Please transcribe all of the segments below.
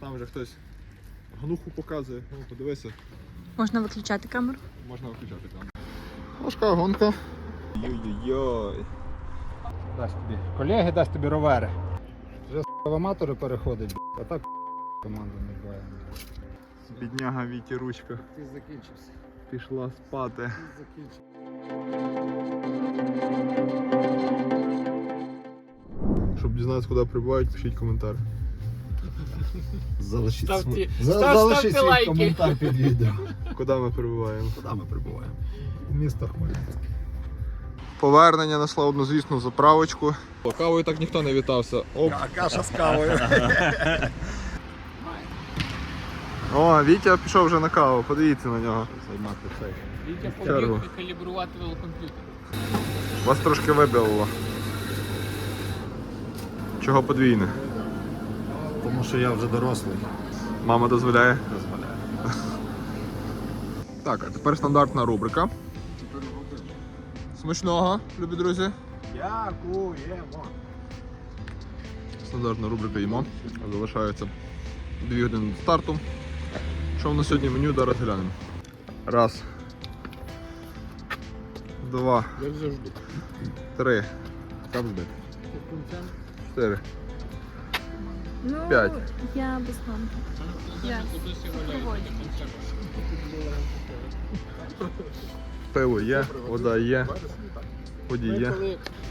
Там вже хтось гнуху показує. Ну, подивися, Можна виключати камеру? можна виключати камеру. Важка гонка. Йой-йой. Дасть тобі. Колеги дасть тобі ровери. Вже в аматори переходить, а так команда не буває. Бідняга Віті ручка Ти закінчився. пішла спати. Ти закінчився. Щоб дізнатися, куди прибувають, пишіть коментар. Залишіть, Ставте- став- За- ставте залишіть свій лайки. коментар під відео. Куди ми прибуваємо? Куди ми прибуваємо? Місто Хмельницьке. Повернення на славнозвісну заправочку. Кавою так ніхто не вітався. Оп. каша з кавою. О, Вітя пішов вже на каву, подивіться на нього. Займати цей. Вітя Чергу. побіг калібрувати велокомп'ютер. Вас трошки вибило. Чого подвійне? Тому що я вже дорослий. Мама дозволяє. Дозволяю. Так, а тепер стандартна рубрика. Смачного, любі друзі. Дякуємо. Стандартна рубрика їмо. Залишається 2 години до старту. Що в нас сьогодні в меню, зараз глянемо. Раз. Два. Як завжди. Три. Завжди. Чотири. Ну, П'ять. я без гонки. Я проводжу. Пиво є, вода є. Воді є.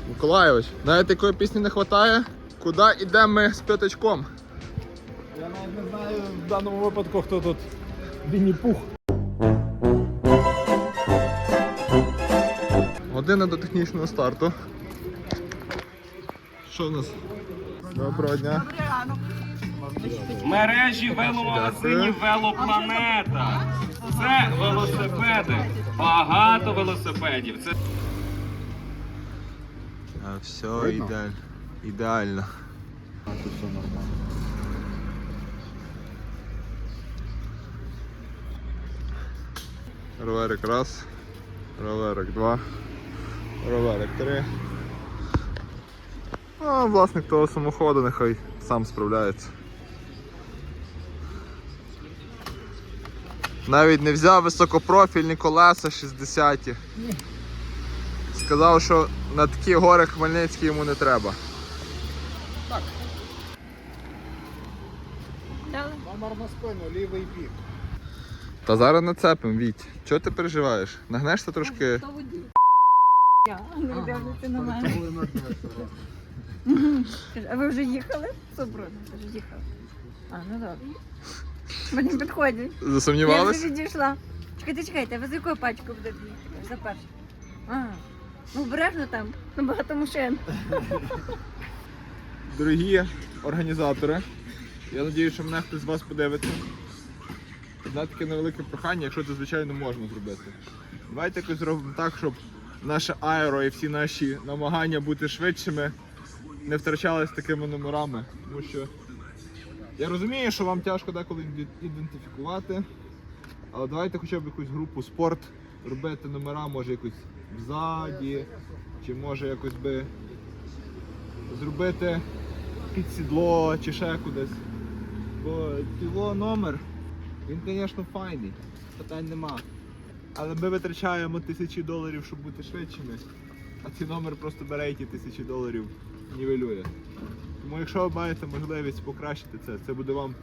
Миколайович, знаєте, якої пісні не вистачає? Куди йдемо ми з п'ятачком? Я навіть не знаю в даному випадку, хто тут Вінні-Пух. Година до технічного старту. Що в нас? Доброго дня. Мережі веломагазинів Велопланета. Це велосипеди. Багато велосипедів. Це А, все ідеально. Ідеально. А тут все нормально. Роверик раз, роверик два, роверик три. А власник того самоходу нехай сам справляється. Навіть не взяв високопрофільні колеса 60 ті Сказав, що на такі гори Хмельницькі йому не треба. Дали? Номер на спину, лівий бік. Та зараз нацепим, Віть. Чого ти переживаєш? Нагнешся трошки. Я, не дивлюся на мене. А ви вже їхали? Супроводом, вже їхали. А, ну добре. Мені підходять. Я Засумнівались? вже відійшла. Чекайте, чекайте, а ви з якою пачкою будете їхати? За першу. А, ну обережно там, ну багато машин. Дорогі організатори, я сподіваюся, що мене хтось з вас подивиться. Одне таке невелике прохання, якщо це звичайно можна зробити. Давайте якось зробимо так, щоб наше аеро і всі наші намагання бути швидшими не втрачались такими номерами. Тому що я розумію, що вам тяжко деколи ідентифікувати, але давайте хоча б якусь групу спорт робити номера, може якось взаді, чи може якось би зробити під сідло чи ще кудись. Бо його номер, він, звісно, файний, питань нема. Але ми витрачаємо тисячі доларів, щоб бути швидшими, а цей номер просто бере ті тисячі доларів нівелює. Тому якщо ви маєте можливість покращити це, це буде вам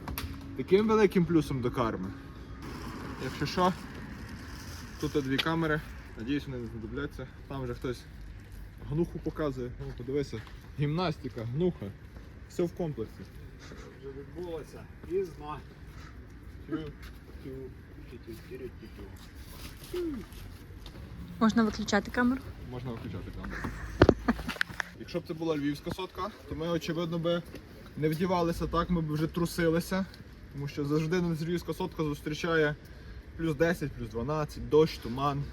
таким великим плюсом до карми. Якщо що, тут дві камери, надіюсь, вони не знадобляться. Там вже хтось гнуху показує. Ну, подивися. Гімнастика, гнуха. Все в комплексі. Вже відбулося. Пізно. Можна виключати камеру? Можна виключати камеру. Якщо б це була львівська сотка, то ми, очевидно, би не вдівалися так, ми б вже трусилися. Тому що завжди нас львівська сотка зустрічає плюс 10, плюс 12, дощ, туман,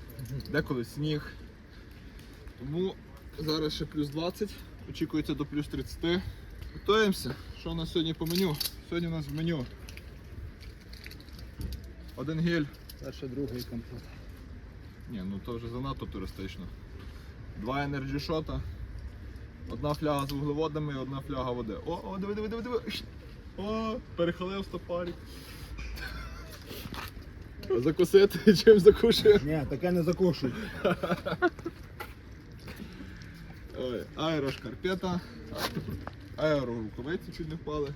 деколи сніг. Тому зараз ще плюс 20, очікується до плюс 30. Готуємося. Що у нас сьогодні по меню? Сьогодні у нас в меню. Один гель. Перший, другий комплект. Ні, ну то вже занадто туристично. Два енерджі шота, одна фляга з вуглеводами і одна фляга води. О, о, диви, диви, диви, диви. О, перехилив стопарик. А закусити чим закушує? Ні, таке не закушуй. Ой, аерошкарпета. Аеро рукавиці чуть не впали.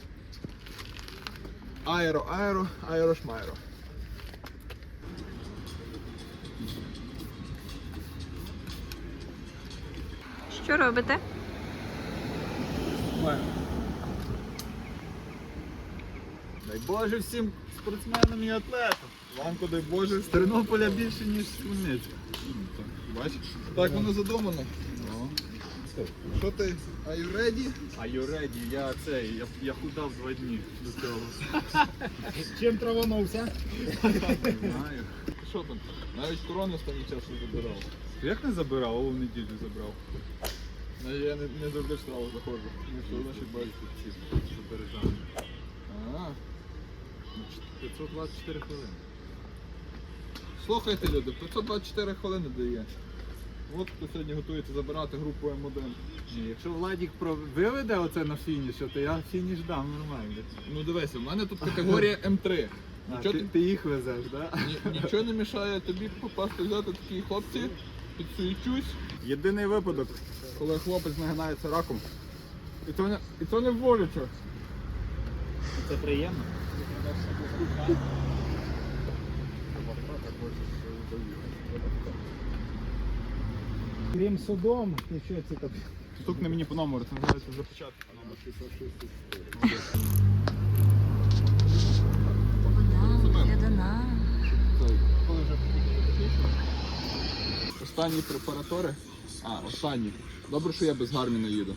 Аеро, аеро, аерошмайро. Що робите? Дай Боже всім спортсменам і атлетам. Ламко, дай Боже, з Тернополя більше, ніж з Хмельницька. Бачиш? Так воно задумано. Що ти? Are you ready? А you ready? Я цей, я, я худав два дні до цього. Чим траванувся? Знаю. Що там? Навіть корону останній час не забирав. Як не забирав, а в неділю забрав. Ну, Я не, не завжди в страву заходжу. Ну що значить бачите? Ці, що бережали. А, 524 хвилини. слухайте люди, 524 хвилини дає. От хто сьогодні готується забирати групу М1. Ні, якщо Владік про... виведе оце на фініш, то я фініш дам нормально. Ну дивися, в мене тут категорія М3. А, ти, ти їх везеш, так? Да? Ні, нічого не мішає тобі попасти взяти такі хлопці, підсуючусь. Єдиний випадок, коли хлопець нагинається раком. І то не, і то не боляче. Це приємно. Крім судом, нічого цікавого. Стукне мені по номеру, це називається запечатка номер 664. Останні препаратори. А, останні. Добре, що я без Гарміна їду.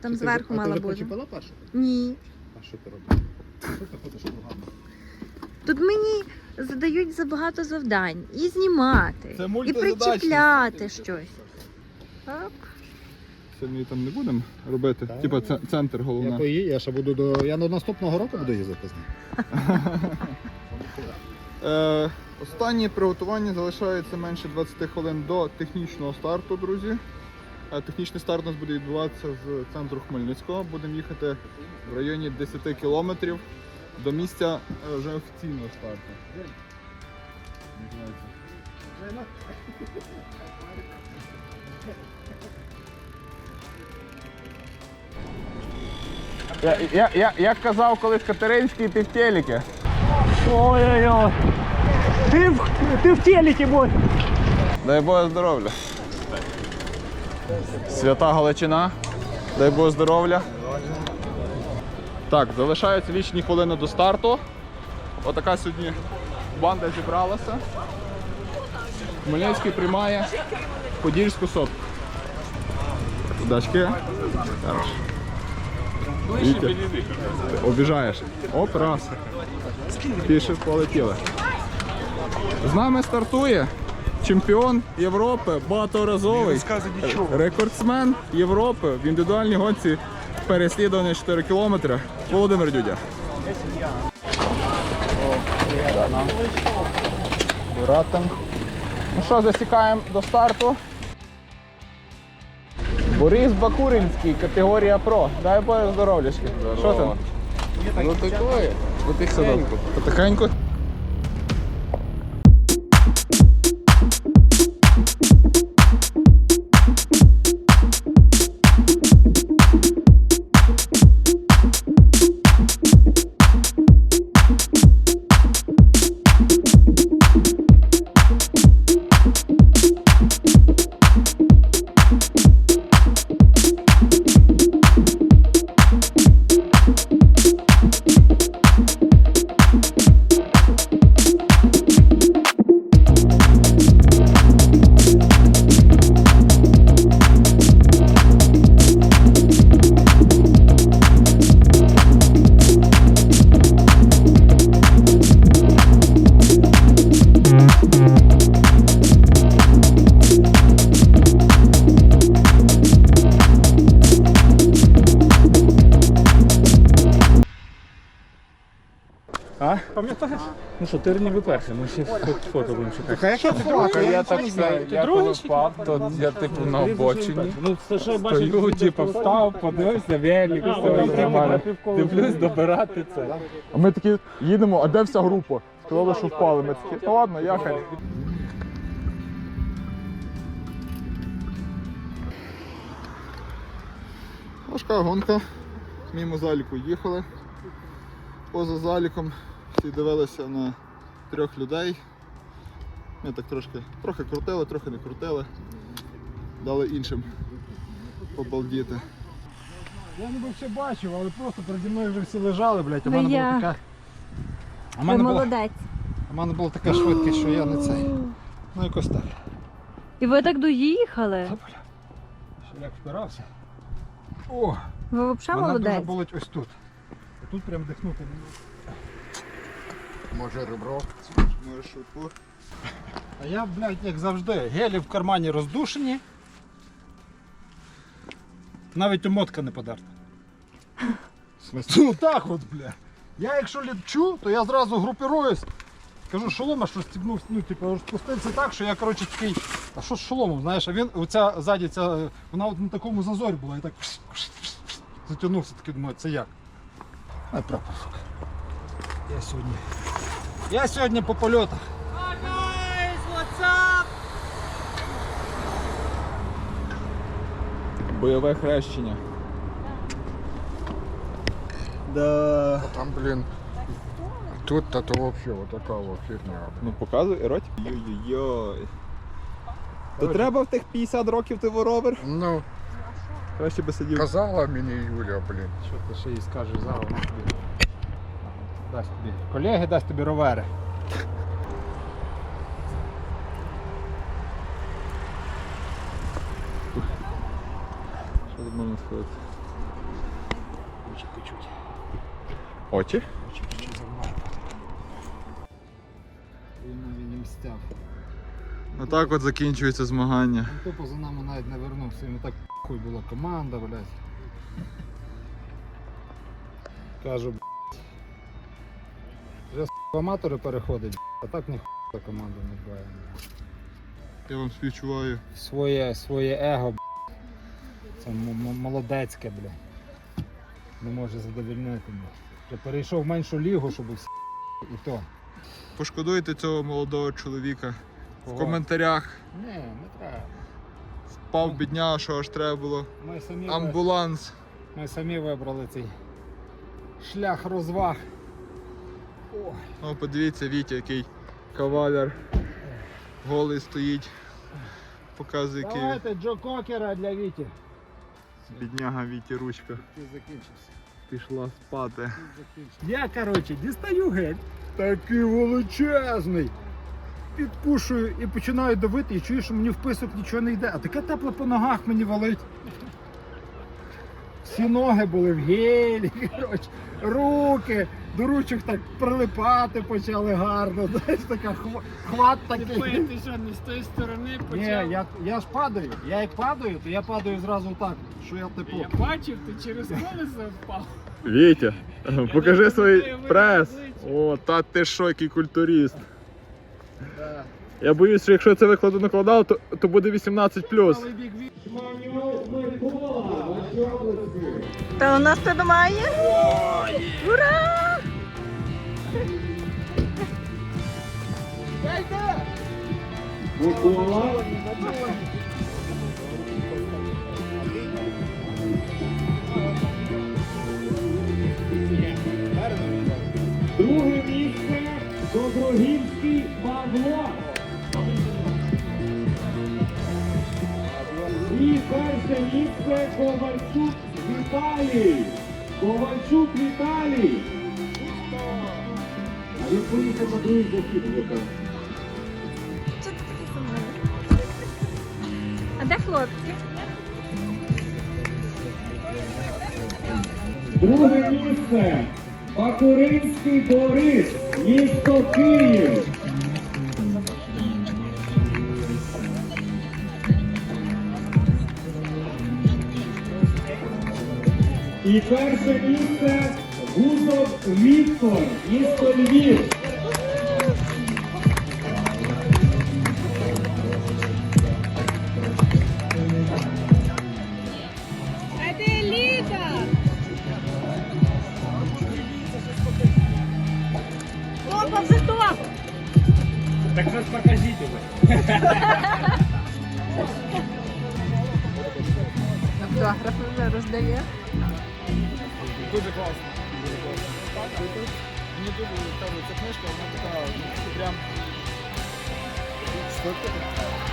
Там зверху мала бути. почепила першу? Ні. А що ти робиш? Що ти ходиш кругами? Тут мені задають забагато завдань. І знімати, Це і мультизадачність. причіпляти щось. Оп. Сьогодні там не будемо робити. Так. Типа це центр Я головне. я ще буду до. Я до наступного року буду їздити з ним. Е, останнє приготування залишається менше 20 хвилин до технічного старту, друзі. Е, технічний старт у нас буде відбуватися з центру Хмельницького. Будемо їхати в районі 10 кілометрів до місця е, вже офіційного старту. Я, я, я, як казав колись Катеринський, ти в телекі. Ой-ой-ой. Ти в, ти в телеке будь. Дай Боже здоров'я. Свята Галичина. Дай Боже здоров'я. Так, залишаються лічні хвилини до старту. Отака сьогодні банда зібралася. Хмельницький приймає Подільську сотку. Удачки. Хорош. Вітя, Обіжаєш. Оп, раз. Піше полетіли. З нами стартує чемпіон Європи, багаторазовий рекордсмен Європи в індивідуальній гонці переслідування 4 кілометри Володимир Дюдя. Ну що, засікаємо до старту. Борис Бакуринський, категорія Про. Дай Боже здоров'ячки. Що там? Ну такое. Потихеньку. Потихеньку. Пам'ятаєш? Ну що, ти ніби перший, ми ще фото, будемо фото? Я так я коли впав, то я типу на обочині. Ну, це що бачиш? Стою, типу, встав, подивився, велик, все нормально. Дивлюсь добирати це. А ми такі їдемо, а де вся група? Сказали, що впали. Ми такі, та ладно, яхай. Важка гонка. Мимо заліку їхали. Поза заліком всі дивилися на трьох людей. Ми так трошки, трохи крутили, трохи не крутили. Дали іншим побалдіти. Я ніби все бачив, але просто переді мною вже всі лежали, блядь, а в Ну, мене була така. А в Ви мене була, молодець. а в мене була така швидкість, що я не цей. Ну якось так. І ви так доїхали. Що як впирався. О! Ви взагалі Вона дуже молодець. болить ось тут. Тут прям дихнути. Може ребро? Може шутку. А я, блядь, як завжди, гелі в кармані роздушені. Навіть омотка не подерта. Ну так от, бля. Я якщо лічу, то я зразу групируюсь. Кажу, шолома що стібнув, ну, типу, спустився так, що я, коротше, такий. А що з шоломом, знаєш, а він, оця ззаді, ця, вона от на такому зазорі була, і так затягнувся, такий думаю, це як? Ай, прапор. Я сьогодні. Я сьогодні по польотах. Бойове хрещення. Да. Там, блін. Тут то вообще вот така вот фігня. Ну показуй, еротик. Йой-йой. То треба в тих 50 років ти ровер? Ну, Краще би сидів. казала мені Юля, блін. Що ти ще їй скажеш зараз? Дасть тобі. Колеги дасть тобі ровери. Що тут можна сказати? Очі печуть. Очі? Очі печуть за. Він не мстяв. Отак от закінчується змагання. Він тупо за нами навіть не вернувся. Йому так хуй була команда, блядь. Кажу, блядь. Вже аматори переходить, блядь, а так ніхуя команда не дбає. Я вам співчуваю. Своє, своє его, блядь. Це молодецьке, бля. Не може задовільнити. Вже перейшов в меншу лігу, щоб всі і то. Пошкодуйте цього молодого чоловіка. В коментарях. Ні, не треба. Впав бідня, що аж треба було. Ми самі, Амбуланс. ми самі вибрали цей шлях розваг. О, подивіться, Вітя, який кавалер. Голий стоїть. Показує, який. Давайте Джо Кокера для Віті. бідняга Віті ручка. Ти закінчився. Пішла спати. Я, коротше, дістаю гель. Такий величезний. Підкушую і починаю давити, і чую, що мені в писок нічого не йде. А таке тепле по ногах мені валить. Всі ноги були в гелі, коротше, руки, до ручок так прилипати почали гарно. Знаєш, така хва- хват такий. Ти що, не з тої сторони Ні, я, я ж падаю. Я як падаю, то я падаю зразу так, що я типу. Я бачив, ти через колесо впав. Вітя, покажи свій прес. О, та ти що, який культуріст. Я боюсь, що якщо це викладу накладав, то, то буде 18 Правий бік Та у нас тут має. Ура! Друге місце Доброгірський Павло. І перше місце Ковальчук Віталій. Ковальчук Віталій. А він поїхав на другий захід. Що ти такий сумний? А де хлопці? Друге місце Бакуринський Борис, місто Київ. І перше місце Гузов Віктор, місто Львів. Опа, вже топ! Так щось покажіть уже. Автографи вже роздає. Дуже класно. Дуже класно. Мені дуже подобається книжка, вона така прям. прям.